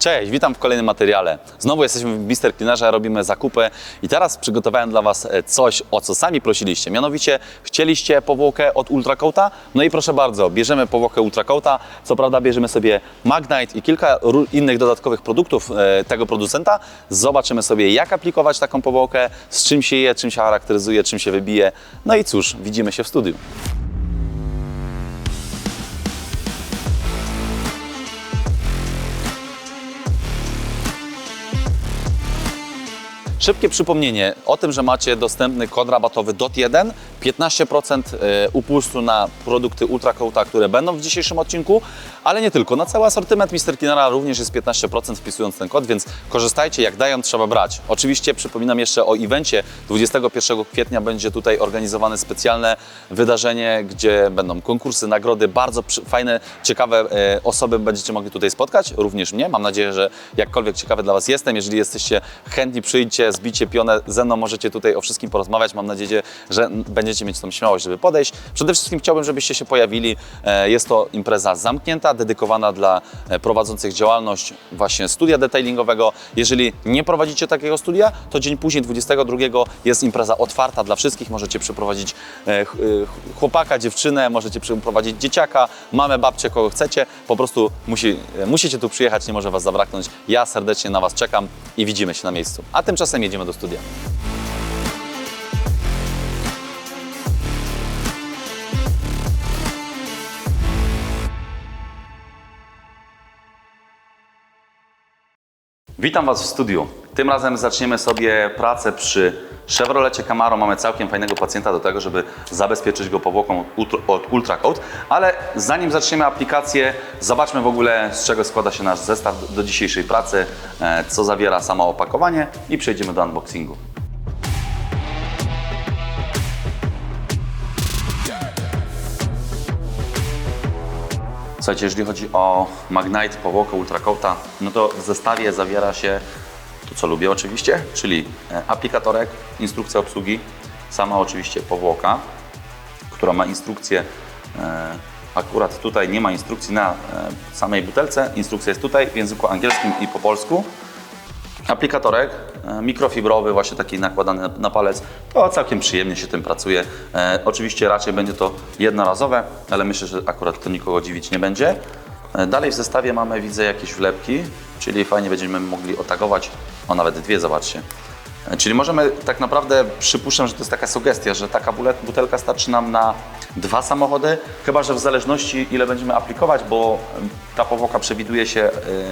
Cześć, witam w kolejnym materiale. Znowu jesteśmy w Mister Cleanerze, robimy zakupy i teraz przygotowałem dla Was e, coś, o co sami prosiliście. Mianowicie chcieliście powłokę od Ultracoata? No i proszę bardzo, bierzemy powłokę Ultracoata. Co prawda bierzemy sobie Magnite i kilka innych dodatkowych produktów e, tego producenta. Zobaczymy sobie jak aplikować taką powłokę, z czym się je, czym się charakteryzuje, czym się wybije. No i cóż, widzimy się w studiu. Szybkie przypomnienie o tym, że macie dostępny kod rabatowy DOT1, 15% e, upustu na produkty Ultracoata, które będą w dzisiejszym odcinku, ale nie tylko. Na cały asortyment Mr. Cleanera również jest 15% wpisując ten kod, więc korzystajcie, jak dają, trzeba brać. Oczywiście przypominam jeszcze o evencie. 21 kwietnia będzie tutaj organizowane specjalne wydarzenie, gdzie będą konkursy, nagrody, bardzo fajne, ciekawe e, osoby będziecie mogli tutaj spotkać, również mnie. Mam nadzieję, że jakkolwiek ciekawy dla Was jestem. Jeżeli jesteście chętni, przyjdźcie, zbicie pionę ze mną, możecie tutaj o wszystkim porozmawiać. Mam nadzieję, że n- będziecie mieć tą śmiałość, żeby podejść. Przede wszystkim chciałbym, żebyście się pojawili. E, Jest to impreza zamknięta, dedykowana dla e, prowadzących działalność właśnie studia detailingowego. Jeżeli nie prowadzicie takiego studia, to dzień później, 22, jest impreza otwarta dla wszystkich. Możecie przyprowadzić e, ch- chłopaka, dziewczynę, możecie przyprowadzić dzieciaka, mamę, babcię, kogo chcecie. Po prostu musi, musicie tu przyjechać, nie może Was zabraknąć. Ja serdecznie na Was czekam i widzimy się na miejscu. A tymczasem jedziemy do studia. Witam Was w studiu. Tym razem zaczniemy sobie pracę przy Chevrolecie Camaro. Mamy całkiem fajnego pacjenta do tego, żeby zabezpieczyć go powłoką od Ultracoat. Ale zanim zaczniemy aplikację, zobaczmy w ogóle z czego składa się nasz zestaw do dzisiejszej pracy, e, co zawiera samo opakowanie i przejdziemy do unboxingu. Słuchajcie, jeżeli chodzi o Magnite, powłokę Ultracoata, no to w zestawie zawiera się to, co lubię oczywiście, czyli e, aplikatorek, instrukcja obsługi, sama oczywiście powłoka, która ma instrukcję, e, akurat tutaj nie ma instrukcji na e, samej butelce, instrukcja jest tutaj w języku angielskim i po polsku. Aplikatorek e, mikrofibrowy, właśnie taki nakładany na, palec, to całkiem przyjemnie się tym pracuje. E, oczywiście raczej będzie to jednorazowe, ale myślę, że akurat to nikogo dziwić nie będzie. E, dalej w zestawie mamy, widzę, jakieś wlepki, czyli fajnie będziemy mogli otagować, o nawet dwie, zobaczcie. Czyli możemy tak naprawdę, przypuszczam, że to jest taka sugestia, że taka butelka starczy nam na dwa samochody, chyba że w zależności ile będziemy aplikować, bo ta powłoka przewiduje się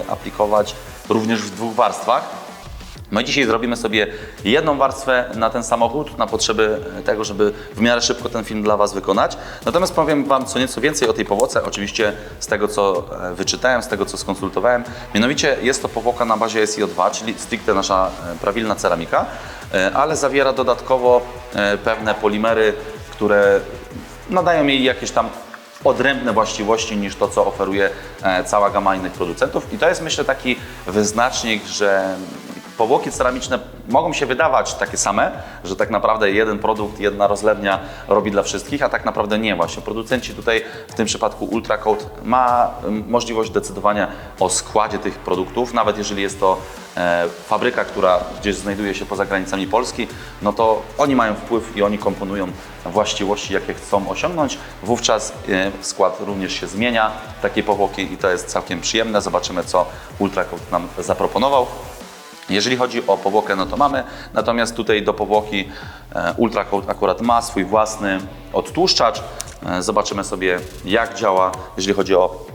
aplikować również w dwóch warstwach. My dzisiaj zrobimy sobie jedną warstwę na ten samochód, na potrzeby tego, żeby w miarę szybko ten film dla Was wykonać. Natomiast powiem Wam co nieco więcej o tej powłoce, oczywiście z tego, co e, wyczytałem, z tego, co skonsultowałem. Mianowicie jest to powłoka na bazie SiO2, czyli stricte nasza e, prawilna ceramika, e, ale zawiera dodatkowo pewne polimery, które nadają jej jakieś tam odrębne właściwości niż to, co oferuje e, cała gama innych producentów. I to jest myślę taki wyznacznik, że powłoki ceramiczne mogą się wydawać takie same, że tak naprawdę jeden produkt, jedna rozlewnia robi dla wszystkich, a tak naprawdę nie właśnie. Producenci tutaj, w tym przypadku Ultracoat, ma możliwość decydowania o składzie tych produktów, nawet jeżeli jest to e, fabryka, która gdzieś znajduje się poza granicami Polski, no to oni mają wpływ i oni komponują właściwości, jakie chcą osiągnąć. Wówczas e, skład również się zmienia takiej powłoki i to jest całkiem przyjemne. Zobaczymy, co Ultracoat nam zaproponował. Jeżeli chodzi o powłokę, no to mamy, natomiast tutaj do powłoki e, Ultracoat akurat ma swój własny odtłuszczacz. E, Zobaczymy sobie jak działa, jeżeli chodzi o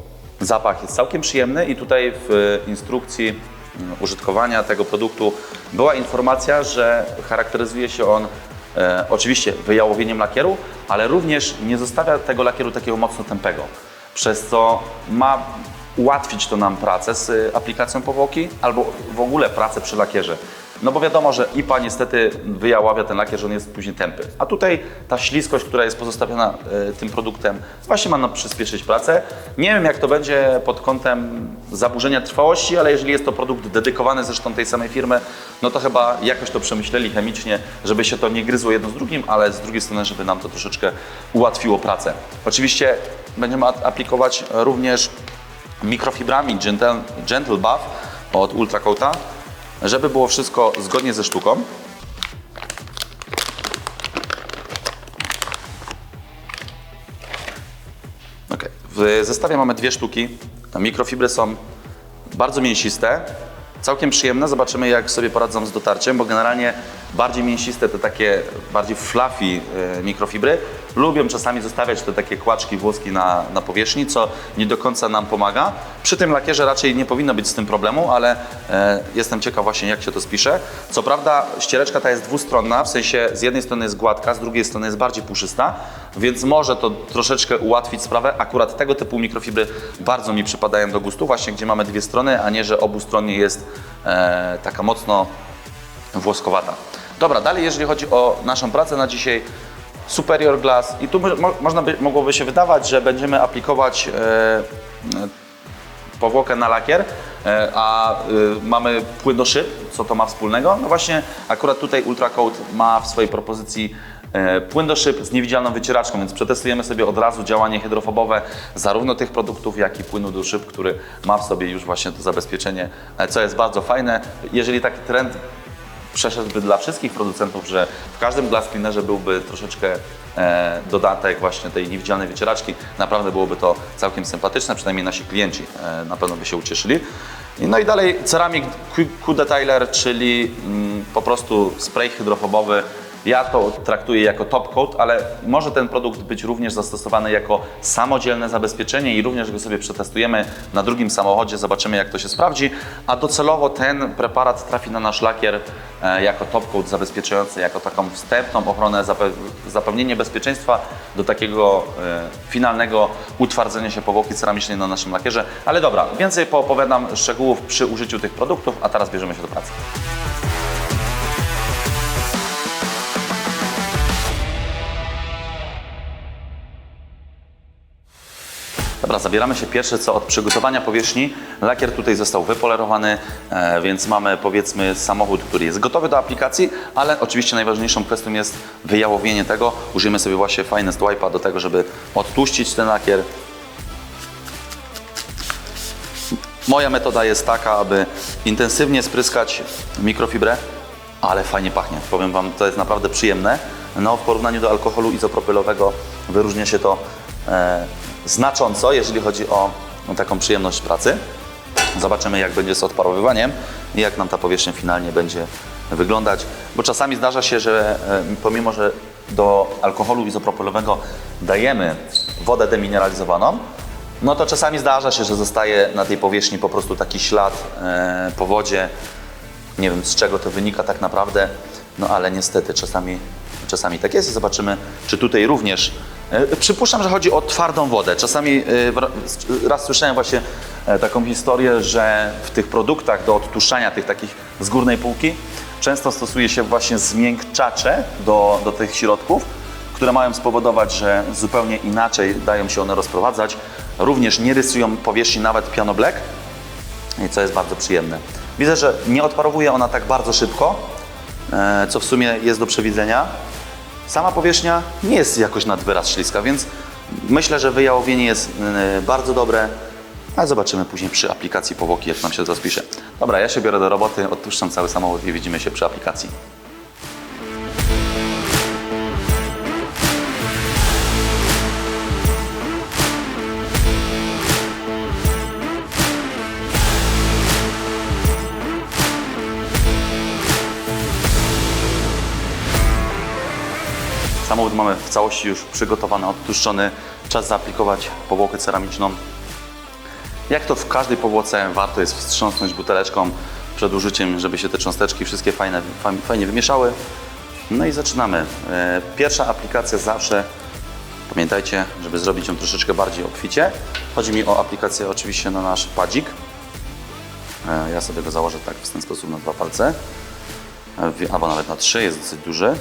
zapach. Jest całkiem przyjemny i tutaj w instrukcji mm, użytkowania tego produktu była informacja, że charakteryzuje się on e, oczywiście wyjałowieniem lakieru, ale również nie zostawia tego lakieru takiego mocno tępego, przez co ma ułatwić to nam pracę z y, aplikacją powłoki albo w ogóle pracę przy lakierze. No bo wiadomo, że IPA niestety wyjaławia ten lakier, że on jest później tępy. A tutaj ta śliskość, która jest pozostawiona y, tym produktem, właśnie ma nam przyspieszyć pracę. Nie wiem, jak to będzie pod kątem zaburzenia trwałości, ale jeżeli jest to produkt dedykowany zresztą tej samej firmy, no to chyba jakoś to przemyśleli chemicznie, żeby się to nie gryzło jedno z drugim, ale z drugiej strony, żeby nam to troszeczkę ułatwiło pracę. Oczywiście będziemy aplikować również mikrofibrami Gentle, Gentle Buff. od Ultracoata, żeby było wszystko zgodnie ze sztuką. Ok. W zestawie mamy dwie sztuki. Mikrofibry są bardzo mięsiste, całkiem przyjemne. Zobaczymy, jak sobie poradzą z dotarciem, bo generalnie bardziej mięsiste, te takie bardziej fluffy e, mikrofibry lubią czasami zostawiać te takie kłaczki włoski na, na powierzchni, co nie do końca nam pomaga. Przy tym lakierze raczej nie powinno być z tym problemu, ale e, jestem ciekaw właśnie, jak się to spisze. Co prawda ściereczka ta jest dwustronna, w sensie z jednej strony jest gładka, z drugiej strony jest bardziej puszysta, więc może to troszeczkę ułatwić sprawę. Akurat tego typu mikrofibry bardzo mi przypadają do gustu, właśnie gdzie mamy dwie strony, a nie, że obustronnie jest e, taka mocno włoskowata. Dobra, dalej jeżeli chodzi o naszą pracę na dzisiaj, Superior Glass i tu mo- mo- można by, mogłoby się wydawać, że będziemy aplikować e, e, powłokę na lakier, e, a y, mamy płyn do szyb. Co to ma wspólnego? No właśnie, akurat tutaj Ultracoat ma w swojej propozycji e, płyn do szyb z niewidzialną wycieraczką, więc przetestujemy sobie od razu działanie hydrofobowe zarówno tych produktów, jak i płynu do szyb, który ma w sobie już właśnie to zabezpieczenie, e, co jest bardzo fajne. Jeżeli taki trend przeszedłby dla wszystkich producentów, że w każdym glass cleanerze byłby troszeczkę e, dodatek właśnie tej niewidzialnej wycieraczki. Naprawdę byłoby to całkiem sympatyczne, przynajmniej nasi klienci e, na pewno by się ucieszyli. No i dalej Ceramic Q- Q-Detailer, czyli mm, po prostu spray hydrofobowy. Ja to traktuję jako top coat, ale może ten produkt być również zastosowany jako samodzielne zabezpieczenie i również go sobie przetestujemy na drugim samochodzie, zobaczymy jak to się sprawdzi. A docelowo ten preparat trafi na nasz lakier e, jako top coat zabezpieczający, jako taką wstępną ochronę, zape- zapewnienie bezpieczeństwa do takiego e, finalnego utwardzenia się powłoki ceramicznej na naszym lakierze. Ale dobra, więcej poopowiadam szczegółów przy użyciu tych produktów, a teraz bierzemy się do pracy. Dobra, zabieramy się pierwsze co od przygotowania powierzchni. Lakier tutaj został wypolerowany, e, więc mamy powiedzmy samochód, który jest gotowy do aplikacji, ale oczywiście najważniejszą kwestią jest wyjałowienie tego. Użyjemy sobie właśnie Finest Wipe'a do tego, żeby odtłuścić ten lakier. Moja metoda jest taka, aby intensywnie spryskać mikrofibrę, ale fajnie pachnie. Powiem Wam, to jest naprawdę przyjemne. No, w porównaniu do alkoholu izopropylowego wyróżnia się to e, znacząco, jeżeli chodzi o, taką przyjemność pracy. Zobaczymy, jak będzie z odparowywaniem i jak nam ta powierzchnia finalnie będzie wyglądać. Bo czasami zdarza się, że e, pomimo, że do alkoholu izopropylowego dajemy wodę demineralizowaną, no to czasami zdarza się, że zostaje na tej powierzchni po prostu taki ślad e, po wodzie. Nie wiem z czego to wynika tak naprawdę, no ale niestety czasami, czasami tak jest zobaczymy, czy tutaj również. E, przypuszczam, że chodzi o twardą wodę. Czasami e, raz słyszałem właśnie e, taką historię, że w tych produktach do odtłuszczania tych takich z górnej półki często stosuje się właśnie zmiękczacze do, do tych środków które mają spowodować, że zupełnie inaczej dają się one rozprowadzać. Również nie rysują powierzchni nawet piano black, i co jest bardzo przyjemne. Widzę, że nie odparowuje ona tak bardzo szybko, co w sumie jest do przewidzenia. Sama powierzchnia nie jest jakoś nad wyraz śliska, więc myślę, że wyjałowienie jest e, bardzo dobre, ale zobaczymy później przy aplikacji powłoki, jak nam się to rozpisze. Dobra, ja się biorę do roboty, odpuszczam cały samochód i widzimy się przy aplikacji. Samochód mamy w całości już przygotowany, odtłuszczony. Czas zaaplikować powłokę ceramiczną. Jak to w każdej powłoce, warto jest wstrząsnąć buteleczką przed użyciem, żeby się te cząsteczki wszystkie fajne, fajnie, wymieszały. No i zaczynamy. E, Pierwsza aplikacja zawsze, pamiętajcie, żeby zrobić ją troszeczkę bardziej obficie. Chodzi mi o aplikację oczywiście na nasz padzik. E, Ja sobie go założę tak w ten sposób na dwa palce e, albo nawet na trzy, jest dosyć duży.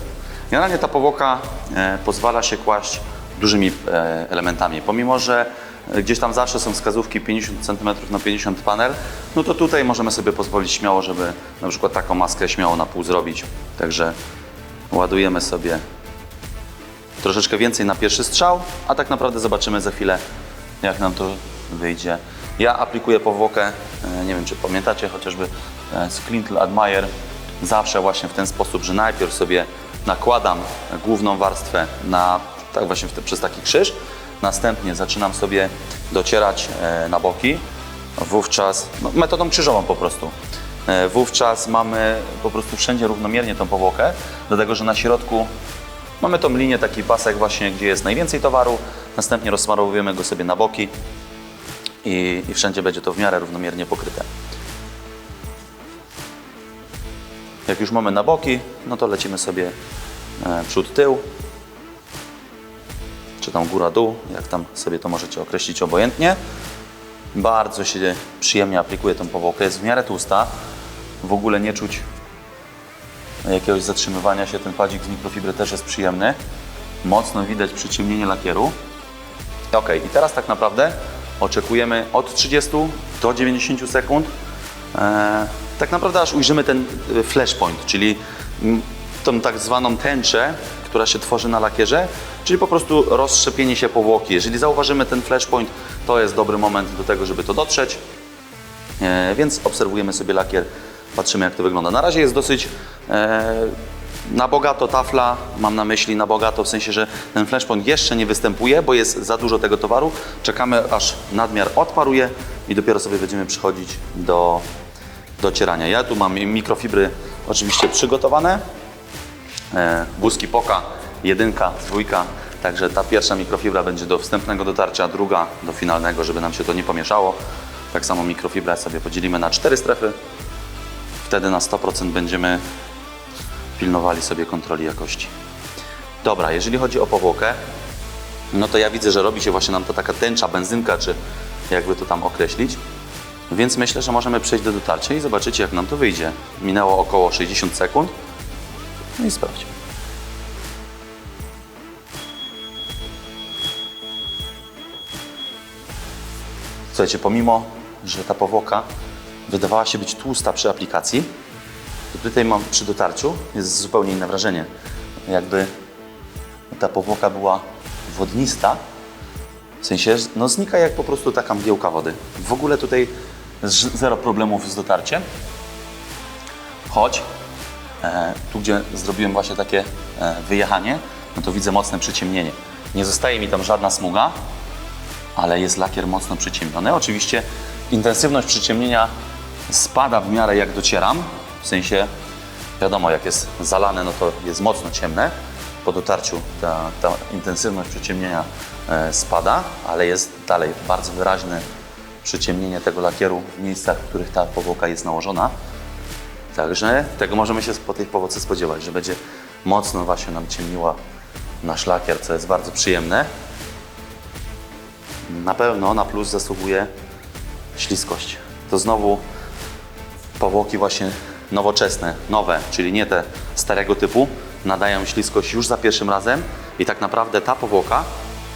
Generalnie ta powłoka e, pozwala się kłaść dużymi e, elementami. Pomimo, że e, gdzieś tam zawsze są wskazówki 50 cm na 50 panel, no to tutaj możemy sobie pozwolić śmiało, żeby na przykład taką maskę śmiało na pół zrobić. Także ładujemy sobie troszeczkę więcej na pierwszy strzał, a tak naprawdę zobaczymy za chwilę, jak nam to wyjdzie. Ja aplikuję powłokę Nie wiem, czy pamiętacie, chociażby z Clintl Admire zawsze właśnie w ten sposób, że najpierw sobie nakładam główną warstwę na, tak właśnie te, przez taki krzyż, następnie zaczynam sobie docierać e, na boki, wówczas no, metodą krzyżową po prostu. E, Wówczas mamy po prostu wszędzie równomiernie tą powłokę, dlatego że na środku mamy tą linię, taki pasek właśnie, gdzie jest najwięcej towaru, następnie rozsmarowujemy go sobie na boki i, i wszędzie będzie to w miarę równomiernie pokryte. Jak już mamy na boki, no to lecimy sobie e, przód, tył, czy tam góra, dół, jak tam sobie to możecie określić obojętnie. Bardzo się przyjemnie aplikuje tą powłokę, jest w miarę tłusta, w ogóle nie czuć jakiegoś zatrzymywania się, ten padzik z mikrofibry też jest przyjemny. Mocno widać przyciemnienie lakieru. Ok, i teraz tak naprawdę oczekujemy od 30 do 90 sekund. Tak naprawdę aż ujrzymy ten e, flashpoint, czyli mm, tą tak zwaną tęczę, która się tworzy na lakierze, czyli po prostu rozszczepienie się powłoki. Jeżeli zauważymy ten flashpoint, to jest dobry moment do tego, żeby to dotrzeć. E, więc obserwujemy sobie lakier, patrzymy jak to wygląda. Na razie jest dosyć e, na bogato tafla, mam na myśli na bogato, w sensie, że ten flashpoint jeszcze nie występuje, bo jest za dużo tego towaru. Czekamy aż nadmiar odparuje i dopiero sobie będziemy przychodzić do docierania. Ja tu mam mikrofibry oczywiście przygotowane. E, Błyski Poka, jedynka, dwójka. Także ta pierwsza mikrofibra będzie do wstępnego dotarcia, druga do finalnego, żeby nam się to nie pomieszało. Tak samo mikrofibrę sobie podzielimy na cztery strefy. Wtedy na 100% będziemy pilnowali sobie kontroli jakości. Dobra, jeżeli chodzi o powłokę, no to ja widzę, że robi się właśnie nam to taka tęcza, benzynka, czy jakby to tam określić. Więc myślę, że możemy przejść do dotarcia i zobaczycie, jak nam to wyjdzie. Minęło około 60 sekund. No i sprawdźmy. Słuchajcie, pomimo, że ta powłoka wydawała się być tłusta przy aplikacji, to tutaj mam przy dotarciu jest zupełnie inne wrażenie. Jakby ta powłoka była wodnista, w sensie no znika jak po prostu taka mgiełka wody. W ogóle tutaj zero problemów z dotarciem. Choć e, tu, gdzie zrobiłem właśnie takie e, wyjechanie, no to widzę mocne przyciemnienie. Nie zostaje mi tam żadna smuga, ale jest lakier mocno przyciemniony. Oczywiście intensywność przyciemnienia spada w miarę jak docieram, w sensie wiadomo jak jest zalane, no to jest mocno ciemne. Po dotarciu ta, ta intensywność przyciemnienia e, spada, ale jest dalej bardzo wyraźne przyciemnienie tego lakieru w miejscach, w których ta powłoka jest nałożona. Także tego możemy się po tej powłoce spodziewać, że będzie mocno właśnie nam ciemniła nasz lakier, co jest bardzo przyjemne. Na pewno na plus zasługuje śliskość. To znowu powłoki właśnie nowoczesne, nowe, czyli nie te starego typu, nadają śliskość już za pierwszym razem i tak naprawdę ta powłoka,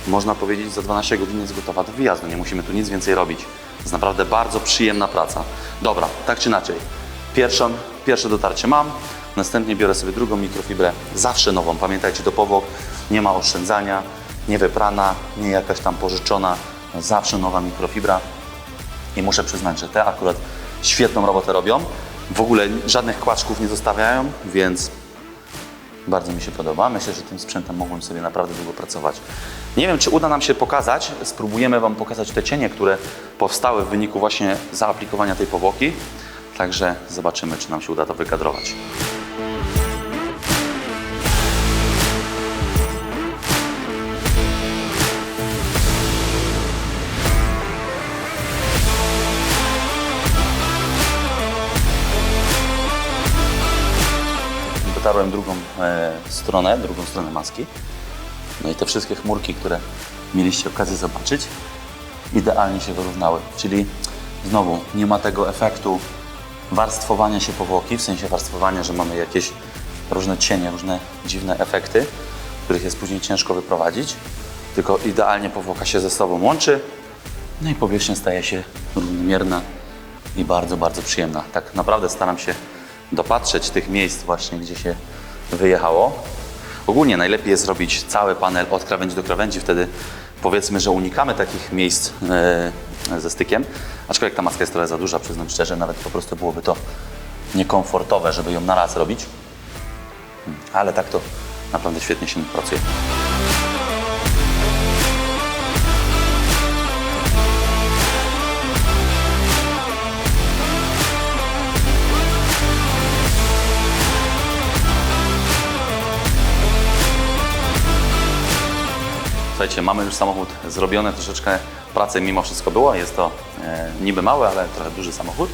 można powiedzieć, za 12 godzin jest gotowa do wyjazdu. Nie musimy tu nic więcej robić. Jest naprawdę bardzo przyjemna praca. Dobra, tak czy inaczej. Pierwszą, pierwsze dotarcie mam, następnie biorę sobie drugą mikrofibrę, zawsze nową. Pamiętajcie, do powłok nie ma oszczędzania, nie wyprana, nie jakaś tam pożyczona, zawsze nowa mikrofibra. I muszę przyznać, że te akurat świetną robotę robią. W ogóle żadnych kłaczków nie zostawiają, więc bardzo mi się podoba. Myślę, że tym sprzętem mogłem sobie naprawdę długo pracować. Nie wiem, czy uda nam się pokazać. Spróbujemy Wam pokazać te cienie, które powstały w wyniku właśnie zaaplikowania tej powłoki. Także zobaczymy, czy nam się uda to wykadrować. Dotarłem drugą e, stronę, drugą stronę maski. No i te wszystkie chmurki, które mieliście okazję zobaczyć, idealnie się wyrównały. Czyli znowu nie ma tego efektu warstwowania się powłoki, w sensie warstwowania, że mamy jakieś różne cienie, różne dziwne efekty, których jest później ciężko wyprowadzić, tylko idealnie powłoka się ze sobą łączy, no i powierzchnia staje się równomierna i bardzo, bardzo przyjemna. Tak naprawdę staram się dopatrzeć tych miejsc właśnie, gdzie się wyjechało. Ogólnie najlepiej jest zrobić cały panel od krawędzi do krawędzi, wtedy powiedzmy, że unikamy takich miejsc e, ze stykiem. Aczkolwiek ta maska jest trochę za duża, przyznam szczerze, nawet po prostu byłoby to niekomfortowe, żeby ją na raz robić. Mm, Ale tak to naprawdę świetnie się pracuje. Słuchajcie, mamy już samochód zrobiony, troszeczkę pracy mimo wszystko było. Jest to e, niby mały, ale trochę duży samochód.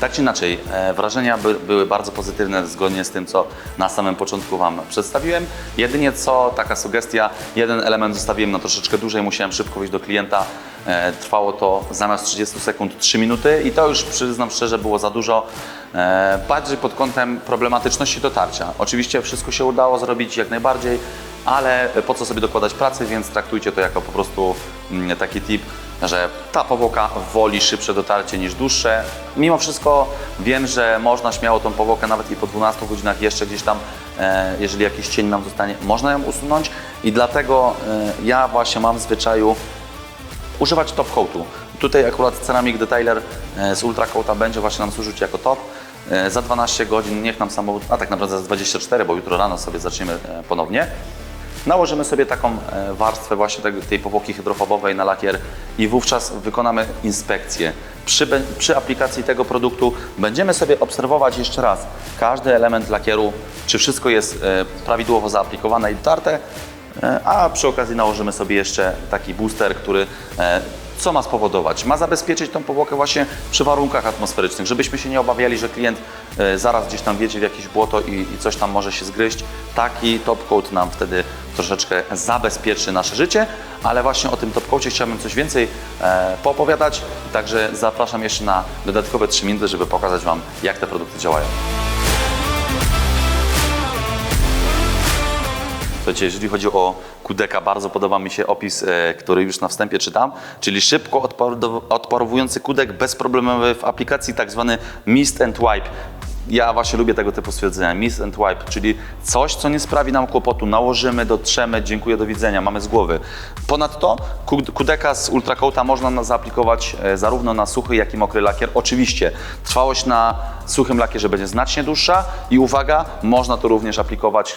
Tak czy inaczej, e, wrażenia by, były bardzo pozytywne zgodnie z tym, co na samym początku Wam przedstawiłem. Jedynie co, taka sugestia, jeden element zostawiłem na troszeczkę dłużej, musiałem szybko wyjść do klienta. E, trwało to zamiast 30 sekund 3 minuty i to już przyznam szczerze było za dużo. E, bardziej pod kątem problematyczności dotarcia. Oczywiście wszystko się udało zrobić jak najbardziej, ale po co sobie dokładać pracy, więc traktujcie to jako po prostu mm, taki tip, że ta powłoka woli szybsze dotarcie niż dłuższe. Mimo wszystko wiem, że można śmiało tą powłokę nawet i po 12 godzinach jeszcze gdzieś tam, e, jeżeli jakiś cień nam zostanie, można ją usunąć i dlatego e, ja właśnie mam w zwyczaju używać top coatu. Tutaj akurat Ceramic Detailer e, z Ultra Coata będzie właśnie nam służyć jako top. Za 12 godzin niech nam samochód, a tak naprawdę za 24, bo jutro rano sobie zaczniemy ponownie. Nałożymy sobie taką e, warstwę właśnie tej powłoki hydrofobowej na lakier i wówczas wykonamy inspekcję. Przy, przy aplikacji tego produktu będziemy sobie obserwować jeszcze raz każdy element lakieru, czy wszystko jest e, prawidłowo zaaplikowane i dotarte, E, a przy okazji nałożymy sobie jeszcze taki booster, który co ma spowodować? Ma zabezpieczyć tą powłokę właśnie przy warunkach atmosferycznych, żebyśmy się nie obawiali, że klient e, zaraz gdzieś tam wjedzie w jakieś błoto i, i coś tam może się zgryźć. Taki top coat nam wtedy troszeczkę zabezpieczy nasze życie, ale właśnie o tym top coacie chciałbym coś więcej e, poopowiadać, także zapraszam jeszcze na dodatkowe 3 minuty, żeby pokazać Wam, jak te produkty działają. Słuchajcie, jeżeli chodzi o Kudeka, bardzo podoba mi się opis, e, który już na wstępie czytam, czyli szybko odparowujący Kudek bezproblemowy w aplikacji tak zwany Mist and Wipe. Ja właśnie lubię tego typu stwierdzenia, Mist and Wipe, czyli coś, co nie sprawi nam kłopotu, nałożymy, dotrzemy, dziękuję, do widzenia, mamy z głowy. Ponadto Kud- Kudeka z Ultracoata można na- zaaplikować e, zarówno na suchy, jak i mokry lakier. Oczywiście trwałość na suchym lakierze będzie znacznie dłuższa i uwaga, można to również aplikować e,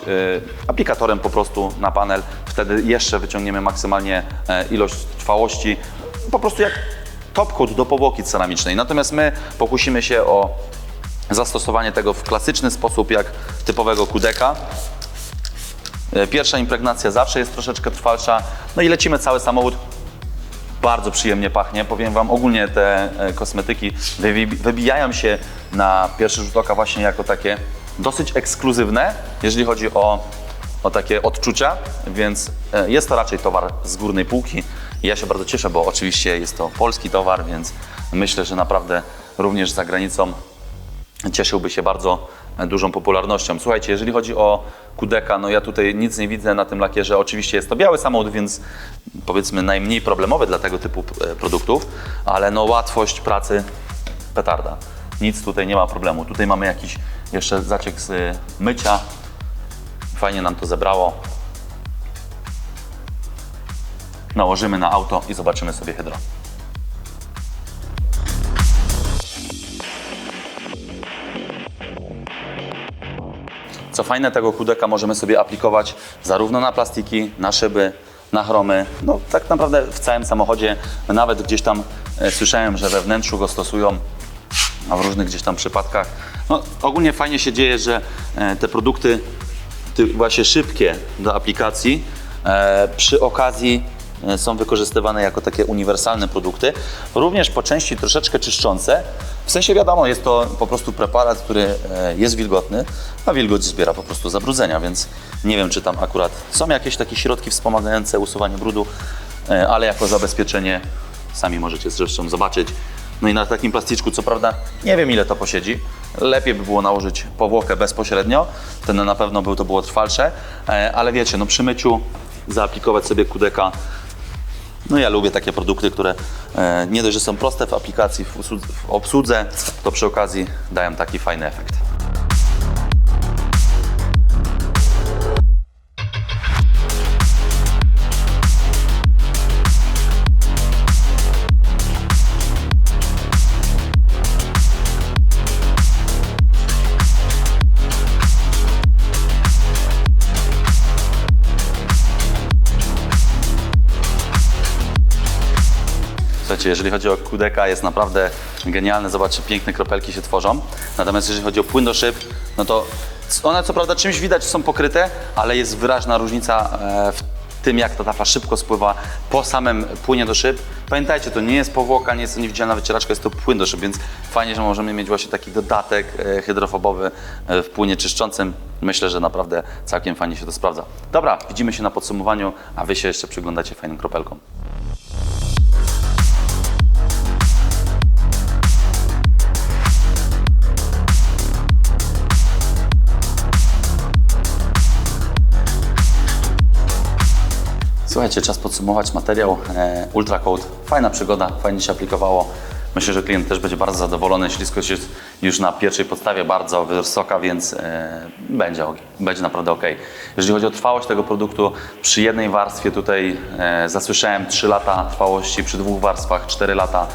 aplikatorem po prostu na panel. Wtedy jeszcze wyciągniemy maksymalnie e, ilość trwałości, po prostu jak top coat do powłoki ceramicznej. Natomiast my pokusimy się o zastosowanie tego w klasyczny sposób, jak typowego kudeka. E, Pierwsza impregnacja zawsze jest troszeczkę trwalsza, no i lecimy cały samochód. Bardzo przyjemnie pachnie. Powiem Wam, ogólnie te e, kosmetyki wybi- wybijają się na pierwszy rzut oka właśnie jako takie dosyć ekskluzywne, jeżeli chodzi o, o takie odczucia, więc e, jest to raczej towar z górnej półki. Ja się bardzo cieszę, bo oczywiście jest to polski towar, więc myślę, że naprawdę również za granicą cieszyłby się bardzo dużą popularnością. Słuchajcie, jeżeli chodzi o Kudeka, no ja tutaj nic nie widzę na tym lakierze. Oczywiście jest to biały samochód, więc powiedzmy najmniej problemowy dla tego typu e, produktów, ale no łatwość pracy petarda. Nic tutaj nie ma problemu. Tutaj mamy jakiś jeszcze zaciek z e, mycia. Fajnie nam to zebrało. Nałożymy na auto i zobaczymy sobie hydro. Co fajne, tego kudeka możemy sobie aplikować zarówno na plastiki, na szyby, na chromy. No tak naprawdę w całym samochodzie, nawet gdzieś tam e, słyszałem, że we wnętrzu go stosują, a w różnych gdzieś tam przypadkach. No, ogólnie fajnie się dzieje, że e, te produkty ty, właśnie szybkie do aplikacji e, przy okazji są wykorzystywane jako takie uniwersalne produkty. Również po części troszeczkę czyszczące. W sensie wiadomo, jest to po prostu preparat, który e, jest wilgotny, a wilgoć zbiera po prostu zabrudzenia, więc nie wiem, czy tam akurat są jakieś takie środki wspomagające usuwanie brudu, e, ale jako zabezpieczenie sami możecie zresztą zobaczyć. No i na takim plasticzku, co prawda, nie wiem ile to posiedzi. Lepiej by było nałożyć powłokę bezpośrednio, wtedy na pewno by to było trwalsze, e, ale wiecie, no przy myciu zaaplikować sobie kudeka. No ja lubię takie produkty, które e, nie dość, że są proste w aplikacji, w obsłudze, to przy okazji dają taki fajny efekt. Słuchajcie, jeżeli chodzi o Kudeka, jest naprawdę genialny. Zobaczcie, piękne kropelki się tworzą. Natomiast jeżeli chodzi o płyn do szyb, no to one co prawda czymś widać, są pokryte, ale jest wyraźna różnica e, w tym, jak ta tafla szybko spływa po samym płynie do szyb. Pamiętajcie, to nie jest powłoka, nie jest to niewidzialna wycieraczka, jest to płyn do szyb, więc fajnie, że możemy mieć właśnie taki dodatek e, hydrofobowy e, w płynie czyszczącym. Myślę, że naprawdę całkiem fajnie się to sprawdza. Dobra, widzimy się na podsumowaniu, a Wy się jeszcze przyglądacie fajnym kropelkom. Słuchajcie, czas podsumować materiał. E, Ultra Coat, fajna przygoda, fajnie się aplikowało. Myślę, że klient też będzie bardzo zadowolony. Śliskość jest już na pierwszej podstawie bardzo wysoka, więc e, będzie, będzie naprawdę ok. Jeżeli chodzi o trwałość tego produktu, przy jednej warstwie tutaj e, zasłyszałem 3 lata trwałości, przy dwóch warstwach 4 lata.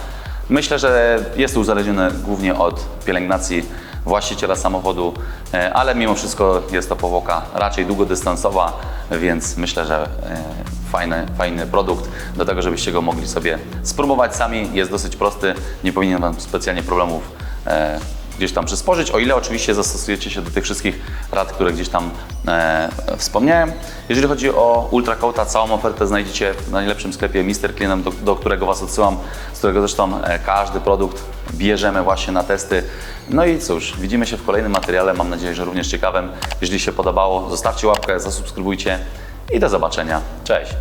Myślę, że jest to uzależnione głównie od pielęgnacji właściciela samochodu, e, ale mimo wszystko jest to powłoka raczej długodystansowa, więc myślę, że e, fajny, fajny produkt do tego, żebyście go mogli sobie spróbować sami. Jest dosyć prosty, nie powinien Wam specjalnie problemów e, gdzieś tam przysporzyć, o ile oczywiście zastosujecie się do tych wszystkich rad, które gdzieś tam e, wspomniałem. Jeżeli chodzi o Ultracoata, całą ofertę znajdziecie w najlepszym sklepie Mister Cleanem, do, do którego Was odsyłam, z którego zresztą e, każdy produkt bierzemy właśnie na testy. No i cóż, widzimy się w kolejnym materiale, mam nadzieję, że również ciekawym. Jeżeli się podobało, zostawcie łapkę, zasubskrybujcie i do zobaczenia. Cześć!